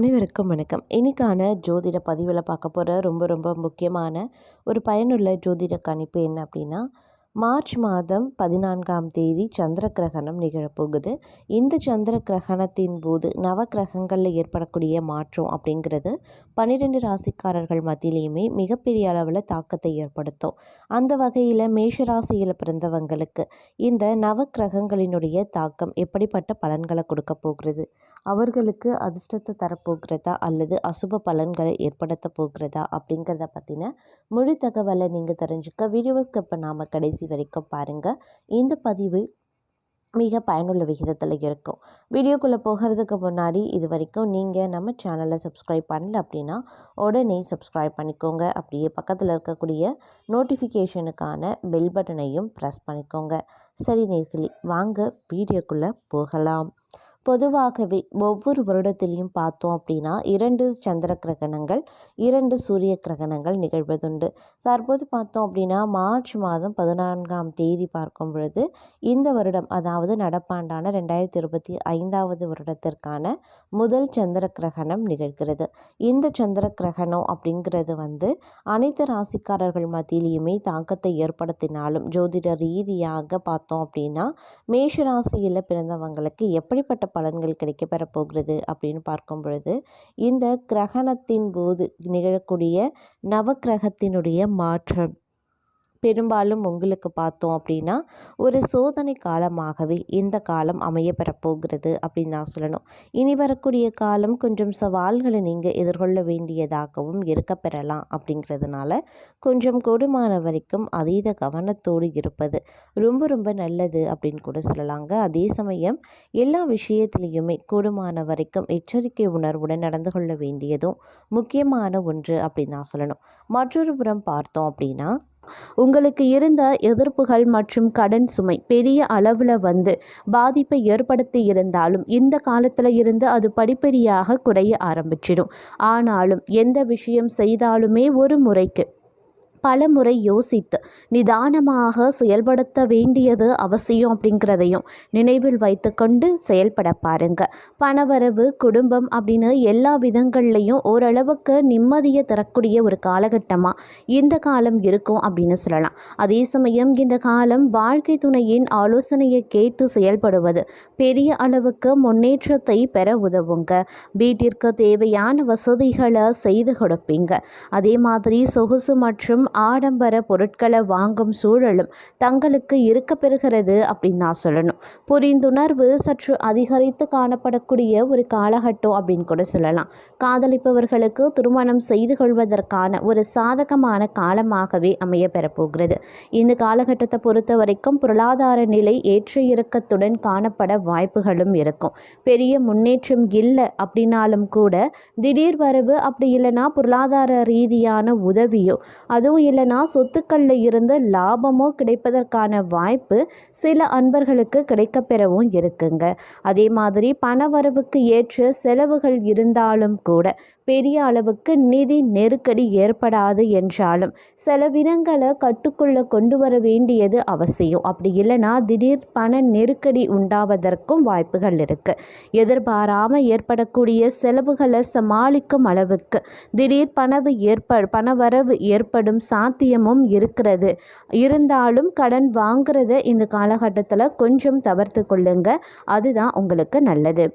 அனைவருக்கும் வணக்கம். இன்றைக்கான ஜோதிட பதிவில் பார்க்க போகிற ரொம்ப ரொம்ப முக்கியமான ஒரு பயனுள்ள ஜோதிட கணிப்பு என்ன அப்படின்னா மார்ச் மாதம் பதினான்காம் தேதி சந்திர கிரகணம் நிகழப்போகுது இந்த சந்திர கிரகணத்தின் போது நவ கிரகங்களில் ஏற்படக்கூடிய மாற்றம் அப்படிங்கிறது பன்னிரெண்டு ராசிக்காரர்கள் மத்தியிலையுமே மிகப்பெரிய அளவில் தாக்கத்தை ஏற்படுத்தும். அந்த வகையில் மேஷ ராசியில் பிறந்தவங்களுக்கு இந்த நவ கிரகங்களினுடைய தாக்கம் எப்படிப்பட்ட பலன்களை கொடுக்க போகிறது? அவர்களுக்கு அதிர்ஷ்டத்தை தரப்போகிறதா? அல்லது அசுப பலன்களை ஏற்படுத்த போகிறதா? அப்படிங்கிறத பற்றின முழு தகவலை நீங்கள் தெரிஞ்சுக்க வீடியோவை ஸ்கிப் பண்ணாமல் கடைசி வரைக்கும் பாருங்கள் இந்த பதிவு மிக பயனுள்ள விகிதத்தில் இருக்கும். வீடியோக்குள்ளே போகிறதுக்கு முன்னாடி இது வரைக்கும் நீங்கள் நம்ம சேனலை சப்ஸ்கிரைப் பண்ணல அப்படின்னா உடனே சப்ஸ்கிரைப் பண்ணிக்கோங்க. அப்படியே பக்கத்தில் இருக்கக்கூடிய நோட்டிஃபிகேஷனுக்கான பெல் பட்டனையும் ப்ரெஸ் பண்ணிக்கோங்க. சரி நேர்களி வாங்க வீடியோக்குள்ளே போகலாம். பொதுவாகவே ஒவ்வொரு வருடத்திலையும் பார்த்தோம் அப்படின்னா இரண்டு சந்திர கிரகணங்கள் இரண்டு சூரிய கிரகணங்கள் நிகழ்வதுண்டு. தற்போது பார்த்தோம் அப்படின்னா மார்ச் மாதம் பதினான்காம் தேதி பார்க்கும் பொழுது இந்த வருடம் அதாவது நடப்பாண்டான ரெண்டாயிரத்தி இருபத்தி ஐந்தாவது வருடத்திற்கான முதல் சந்திர கிரகணம் நிகழ்கிறது. இந்த சந்திர கிரகணம் அப்படிங்கிறது வந்து அனைத்து ராசிக்காரர்கள் மத்தியிலையுமே தாக்கத்தை ஏற்படுத்தினாலும் ஜோதிட ரீதியாக பார்த்தோம் அப்படின்னா மேஷ ராசியில் பிறந்தவங்களுக்கு எப்படிப்பட்ட பலன்கள் கிடைக்கப்பெற போகிறது அப்படின்னு பார்க்கும் பொழுது இந்த கிரகணத்தின் போது நிகழக்கூடிய நவக்கிரகத்தினுடைய மாற்றம் பெரும்பாலும் உங்களுக்கு பார்த்தோம் அப்படின்னா ஒரு சோதனை காலமாகவே இந்த காலம் அமைய பெறப்போகிறது அப்படின்னு தான் சொல்லணும். இனி வரக்கூடிய காலம் கொஞ்சம் சவால்களை நீங்கள் எதிர்கொள்ள வேண்டியதாகவும் இருக்க பெறலாம் அப்படிங்கிறதுனால கொஞ்சம் கொடுமான வரைக்கும் அதீத கவனத்தோடு இருப்பது ரொம்ப ரொம்ப நல்லது அப்படின்னு கூட சொல்லலாங்க. அதே சமயம் எல்லா விஷயத்திலையுமே கூடுமான வரைக்கும் எச்சரிக்கை உணர்வுடன் நடந்து கொள்ள வேண்டியதும் முக்கியமான ஒன்று அப்படின்னு தான் சொல்லணும். மற்றொரு புறம் பார்த்தோம் அப்படின்னா உங்களுக்கு இருந்த எதிர்ப்புகள் மற்றும் கடன் சுமை பெரிய அளவில் வந்து பாதிப்பை ஏற்படுத்தி இருந்தாலும் இந்த காலத்தில் இருந்து அது படிப்படியாக குறைய ஆரம்பிச்சிடும். ஆனாலும் எந்த விஷயம் செய்தாலுமே ஒரு முறைக்கு பல முறை யோசித்து நிதானமாக செயல்படுத்த வேண்டியது அவசியம் அப்படிங்கிறதையும் நினைவில் வைத்துக்கொண்டு செயல்பட பாருங்க. பணவரவு குடும்பம் அப்படின்னு எல்லா விதங்கள்லையும் ஓரளவுக்கு நிம்மதியை தரக்கூடிய ஒரு காலகட்டமாக இந்த காலம் இருக்கும் அப்படின்னு சொல்லலாம். அதே சமயம் இந்த காலம் வாழ்க்கை துணையின் ஆலோசனையை கேட்டு செயல்படுவது பெரிய அளவுக்கு முன்னேற்றத்தை பெற உதவுங்க. வீட்டிற்கு தேவையான வசதிகளை செய்து கொடுப்பீங்க. அதே மாதிரி சொகுசு மற்றும் ஆடம்பர பொருட்களை வாங்கும் சூழலும் தங்களுக்கு இருக்க பெறுகிறது அப்படின்னு நான் சொல்லணும். புரிந்துணர்வு சற்று அதிகரித்து காணப்படக்கூடிய ஒரு காலகட்டம் அப்படின்னு கூட சொல்லலாம். காதலிப்பவர்களுக்கு திருமணம் செய்து கொள்வதற்கான ஒரு சாதகமான காலமாகவே அமைய பெறப்போகிறது. இந்த காலகட்டத்தை பொறுத்த வரைக்கும் பொருளாதார நிலை ஏற்ற இறக்கத்துடன் காணப்பட வாய்ப்புகளும் இருக்கும். பெரிய முன்னேற்றம் இல்லை அப்படின்னாலும் கூட திடீர் வரவு அப்படி இல்லைன்னா பொருளாதார ரீதியான உதவியோ அதுவும் இல்லைனா சொத்துக்களில் இருந்து லாபமோ கிடைப்பதற்கான வாய்ப்பு சில அன்பர்களுக்கு கிடைக்கப்பெறவும் இருக்குங்க. அதே மாதிரி பணவரவுக்கு ஏற்ற செலவுகள் இருந்தாலும் கூட பெரிய அளவுக்கு நிதி நெருக்கடி ஏற்படாது என்றாலும் செலவினங்களை கட்டுக்குள்ள கொண்டு வர வேண்டியது அவசியம். அப்படி இல்லைன்னா திடீர் பண நெருக்கடி உண்டாவதற்கும் வாய்ப்புகள் இருக்கு. எதிர்பாராமல் ஏற்படக்கூடிய செலவுகளை சமாளிக்கும் அளவுக்கு திடீர் பணவு ஏற்ப பணவரவு ஏற்படும் சாத்தியமும் இருக்கிறது. இருந்தாலும் கடன் வாங்குறத இந்த காலகட்டத்தில் கொஞ்சம் தவிர்த்து கொள்ளுங்க. அதுதான் உங்களுக்கு நல்லது.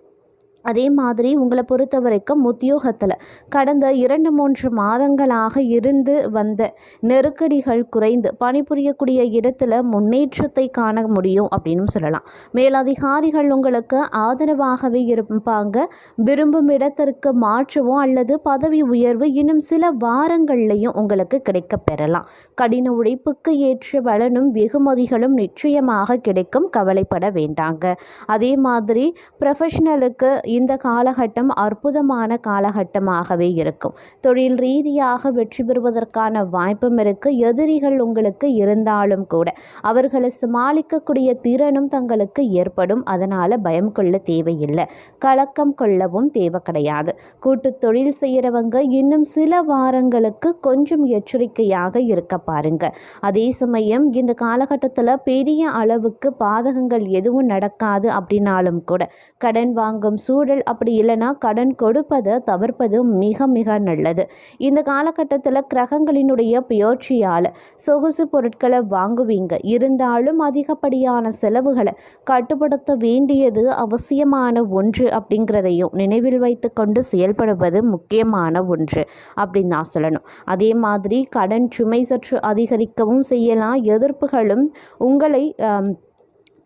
அதே மாதிரி உங்களை பொறுத்த வரைக்கும் உத்தியோகத்தில் கடந்த இரண்டு மூன்று மாதங்களாக இருந்து வந்த நெருக்கடிகள் குறைந்து பணிபுரியக்கூடிய இடத்துல முன்னேற்றத்தை காண முடியும் அப்படின்னு சொல்லலாம். மேலதிகாரிகள் உங்களுக்கு ஆதரவாகவே இருப்பாங்க. விரும்பும் இடத்திற்கு மாற்றவோ அல்லது பதவி உயர்வு இன்னும் சில வாரங்கள்லையும் உங்களுக்கு கிடைக்க பெறலாம். கடின உழைப்புக்கு ஏற்ற பலனும் வெகுமதிகளும் நிச்சயமாக கிடைக்கும். கவலைப்பட வேண்டாங்க. அதே மாதிரி ப்ரொஃபஷனலுக்கு இந்த காலகட்டம் அற்புதமான காலகட்டமாகவே இருக்கும். தொழில் ரீதியாக வெற்றி பெறுவதற்கான வாய்ப்பும் இருக்கு. எதிரிகள் உங்களுக்கு இருந்தாலும் கூட அவர்களை சமாளிக்கக்கூடிய திறனும் தங்களுக்கு ஏற்படும். அதனால் பயம் கொள்ள தேவையில்லை. கலக்கம் கொள்ளவும் தேவை கிடையாது. கூட்டு தொழில் செய்கிறவங்க இன்னும் சில வாரங்களுக்கு கொஞ்சம் எச்சரிக்கையாக இருக்க பாருங்க. அதே சமயம் இந்த காலகட்டத்தில் பெரிய அளவுக்கு பாதகங்கள் எதுவும் நடக்காது அப்படின்னாலும் கூட கடன் வாங்கும் சூழல் ஊழல் அப்படி இல்லைன்னா கடன் கொடுப்பதை தவிர்ப்பது மிக மிக நல்லது. இந்த காலகட்டத்தில் கிரகங்களினுடைய பயிற்சியால் சொகுசு பொருட்களை வாங்குவீங்க. இருந்தாலும் அதிகப்படியான செலவுகளை கட்டுப்படுத்த வேண்டியது அவசியமான ஒன்று அப்படிங்கிறதையும் நினைவில் வைத்து கொண்டு செயல்படுவது முக்கியமான ஒன்று அப்படின்னு நான் சொல்லணும். அதே மாதிரி கடன் சுமை சற்று அதிகரிக்கவும் செய்யலாம். எதிர்ப்புகளும் உங்களை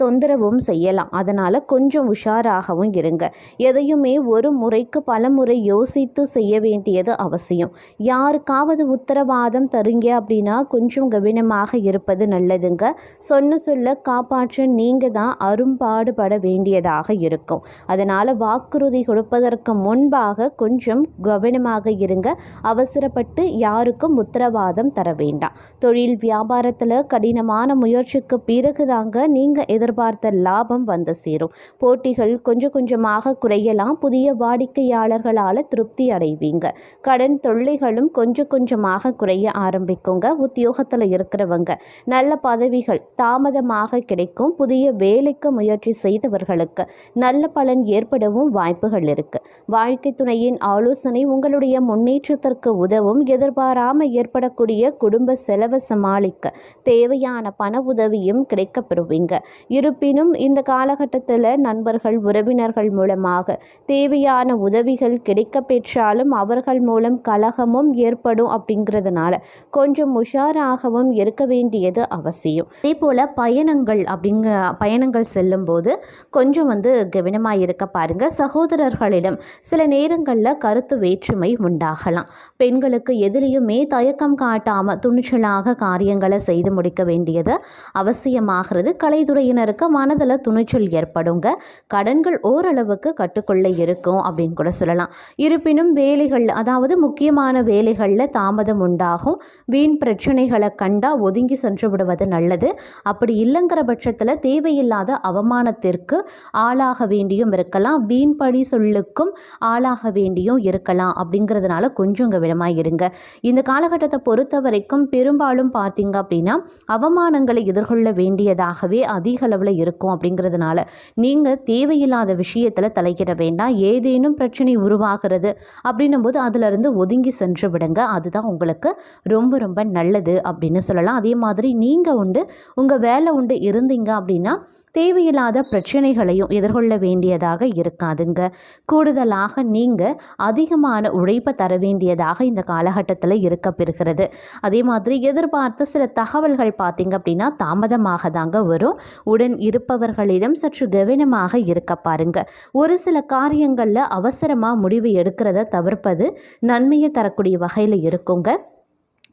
தொந்தரவும் செய்யலாம். அதனால் கொஞ்சம் உஷாராகவும் இருங்க. எதையுமே ஒரு முறைக்கு பல முறை யோசித்து செய்ய வேண்டியது அவசியம். யாருக்காவது உத்தரவாதம் தருங்க அப்படின்னா கொஞ்சம் கவனமாக இருப்பது நல்லதுங்க. சொன்ன சொல்ல காப்பாற்ற நீங்கள் தான் அரும்பாடுபட வேண்டியதாக இருக்கும். அதனால் வாக்குறுதி கொடுப்பதற்கு முன்பாக கொஞ்சம் கவனமாக இருங்க. அவசரப்பட்டு யாருக்கும் உத்தரவாதம் தர வேண்டாம். தொழில் வியாபாரத்தில் கடினமான முயற்சிக்கு பிறகு தாங்க நீங்கள் எதிர்பார்த்த லாபம் வந்து சேரும். போட்டிகள் கொஞ்சம் கொஞ்சமாக குறையலாம். புதிய வாடிக்கையாளர்களால் திருப்தி அடைவீங்க. கடன் தொல்லைகளும் கொஞ்சம் கொஞ்சமாக குறைய ஆரம்பிக்குங்க. உத்தியோகத்தில் இருக்கிறவங்க நல்ல பதவிகள் தாமதமாக கிடைக்கும். புதிய வேலைக்கு முயற்சி செய்தவர்களுக்கு நல்ல பலன் ஏற்படவும் வாய்ப்புகள் இருக்கு. வாழ்க்கை துணையின் ஆலோசனை உங்களுடைய முன்னேற்றத்திற்கு உதவும். எதிர்பாராமல் ஏற்படக்கூடிய குடும்ப செலவை சமாளிக்க தேவையான பண உதவியும் கிடைக்கப்பெறுவீங்க. இருப்பினும் இந்த காலகட்டத்தில் நண்பர்கள் உறவினர்கள் மூலமாக தேவையான உதவிகள் கிடைக்க பெற்றாலும் அவர்கள் மூலம் கலகமும் ஏற்படும் அப்படிங்கிறதுனால கொஞ்சம் உஷாராகவும் இருக்க வேண்டியது அவசியம். அதே போல் பயணங்கள் அப்படிங்க பயணங்கள் செல்லும்போது கொஞ்சம் வந்து கவனமாக இருக்க பாருங்க. சகோதரர்களிடம் சில நேரங்களில் கருத்து வேற்றுமை உண்டாகலாம். பெண்களுக்கு எதிலையுமே தயக்கம் காட்டாமல் துணிச்சலாக காரியங்களை செய்து முடிக்க வேண்டியது அவசியமாகிறது. கலைத்துறையினர் இருக்க மனதில் துணிச்சல் ஏற்படுங்க. கடன்கள் ஓரளவுக்கு கட்டுக்குள்ள இருக்கும் அப்படின்னு கூட சொல்லலாம். இருப்பினும் வேலைகள் அதாவது முக்கியமான வேலைகளில் தாமதம் உண்டாகும். வீண் பிரச்சனைகளை கண்டா ஒதுங்கி சென்று விடுவது நல்லது. அப்படி இல்லைங்கிற பட்சத்தில் தேவையில்லாத அவமானத்திற்கு ஆளாக வேண்டியும் இருக்கலாம். வீண் பழி சொல்லுக்கும் ஆளாக வேண்டியும் இருக்கலாம். அப்படிங்கிறதுனால கொஞ்சம் கவனமாக இருங்க. இந்த காலகட்டத்தை பொறுத்த வரைக்கும் பெரும்பாலும் பார்த்தீங்க அப்படின்னா அவமானங்களை எதிர்கொள்ள வேண்டியதாகவே அதிக அளவில் இருக்கும் அப்படிங்கிறதுனால நீங்கள் தேவையில்லாத விஷயத்தில் தலையிட வேண்டாம். ஏதேனும் பிரச்சனை உருவாகிறது அப்படின்னும் போது அதிலிருந்து ஒதுங்கி சென்று விடுங்க. அதுதான் உங்களுக்கு ரொம்ப ரொம்ப நல்லது அப்படின்னு சொல்லலாம். அதே மாதிரி நீங்கள் உண்டு உங்கள் வேலை உண்டு இருந்தீங்க அப்படின்னா தேவையில்லாத பிரச்சனைகளையும் எதிர்கொள்ள வேண்டியதாக இருக்காதுங்க. கூடுதலாக நீங்கள் அதிகமான உழைப்பை தர வேண்டியதாக இந்த காலகட்டத்தில் இருக்கப்பெறுகிறது அதே மாதிரி எதிர்பார்த்த சில தகவல்கள் பார்த்திங்க அப்படின்னா தாமதமாக தாங்க வரும். உடன் இருப்பவர்களிடம் சற்று கவனமாக இருக்க பாருங்க. ஒரு சில காரியங்களில் அவசரமாக முடிவு எடுக்கிறத தவிர்ப்பது நன்மையை தரக்கூடிய வகையில் இருக்குங்க.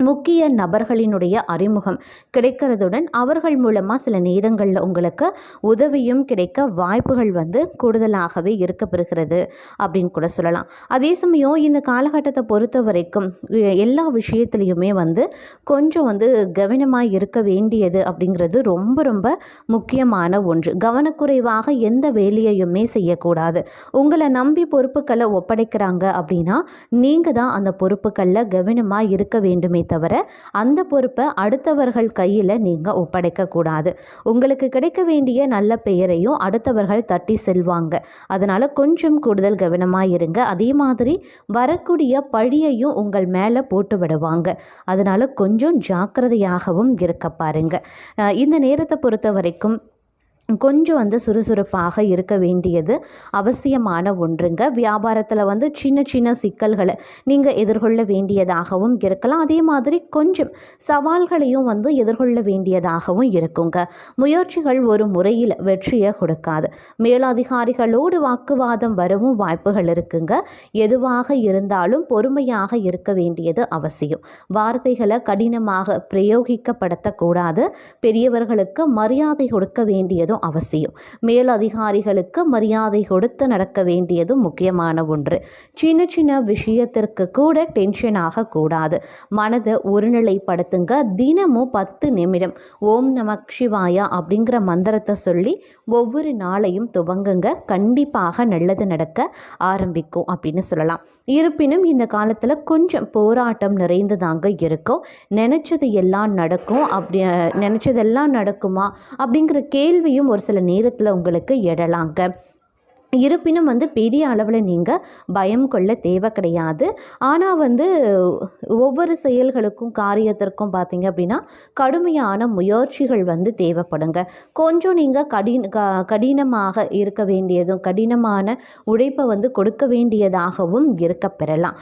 முக்கிய நபர்களினுடைய அறிமுகம் கிடைக்கிறதுடன் அவர்கள் மூலமாக சில நேரங்களில் உங்களுக்கு உதவியும் கிடைக்க வாய்ப்புகள் வந்து கூடுதலாகவே இருக்கப்பெறுகிறது அப்படின்னு கூட சொல்லலாம். அதே சமயம் இந்த காலகட்டத்தை பொறுத்த வரைக்கும் எல்லா விஷயத்துலையுமே வந்து கொஞ்சம் வந்து கவனமாக இருக்க வேண்டியது அப்படிங்கிறது ரொம்ப ரொம்ப முக்கியமான ஒன்று. கவனக்குறைவாக எந்த வேலையையுமே செய்யக்கூடாது. உங்களை நம்பி பொறுப்புகளை ஒப்படைக்கிறாங்க அப்படின்னா நீங்கள் தான் அந்த பொறுப்புகளில் கவனமாக இருக்க வேண்டுமே தவிர அந்த பொறுப்பை அடுத்தவர்கள் கையில் நீங்கள் ஒப்படைக்கக்கூடாது. உங்களுக்கு கிடைக்க வேண்டிய நல்ல பெயரையும் அடுத்தவர்கள் தட்டி செல்வாங்க. அதனால் கொஞ்சம் கூடுதல் கவனமாக இருங்க. அதே மாதிரி வரக்கூடிய பழியையும் உங்கள் மேலே போட்டு விடுவாங்க. அதனால் கொஞ்சம் ஜாக்கிரதையாகவும் இருக்க பாருங்கள் இந்த நேரத்தை பொறுத்த வரைக்கும் கொஞ்சம் வந்து சுறுசுறுப்பாக இருக்க வேண்டியது அவசியமான ஒன்றுங்க. வியாபாரத்தில் வந்து சின்ன சின்ன சிக்கல்களை நீங்கள் எதிர்கொள்ள வேண்டியதாகவும் இருக்கலாம். அதே மாதிரி கொஞ்சம் சவால்களையும் வந்து எதிர்கொள்ள வேண்டியதாகவும் இருக்குங்க. முயற்சிகள் ஒரு முறையில் வெற்றியை கொடுக்காது. மேலதிகாரிகளோடு வாக்குவாதம் வரவும் வாய்ப்புகள் இருக்குங்க. எதுவாக இருந்தாலும் பொறுமையாக இருக்க வேண்டியது அவசியம். வார்த்தைகளை கடினமாக பிரயோகிக்கப்படுத்தக்கூடாது. பெரியவர்களுக்கு மரியாதை கொடுக்க வேண்டியதும் அவசியம். மேலதிகாரிகளுக்கு மரியாதை கொடுத்து நடக்க வேண்டியதும் முக்கியமான ஒன்று. சின்ன சின்ன விஷயத்திற்கு கூட டென்ஷன் ஆகக்கூடாது. மனதை ஒருநிலைப்படுத்துங்க. தினமும் பத்து நிமிடம். ஓம் நமக் சிவாயா அப்படிங்கிற மந்திரத்தை சொல்லி ஒவ்வொரு நாளையும் துவங்குங்க. கண்டிப்பாக நல்லது நடக்க ஆரம்பிக்கும் அப்படின்னு சொல்லலாம். இருப்பினும் இந்த காலத்தில் கொஞ்சம் போராட்டம் நிறைந்து தாங்க இருக்கும். நினச்சது எல்லாம் நடக்கும். அப்படி நினச்சதெல்லாம் நடக்குமா அப்படிங்கிற கேள்வியும் ஒரு சில நேரத்தில் உங்களுக்கு எழலாங்க. இருப்பினும் வந்து பெரிய அளவில் நீங்கள் பயம் கொள்ள தேவை கிடையாது. ஆனால் வந்து ஒவ்வொரு செயல்களுக்கும் காரியத்திற்கும் பார்த்தீங்க அப்படின்னா கடுமையான முயற்சிகள் வந்து தேவைப்படுங்க. கொஞ்சம் நீங்கள் கடின க கடினமாக இருக்க வேண்டியதும் கடினமான உழைப்பை வந்து கொடுக்க வேண்டியதாகவும் இருக்க பெறலாம்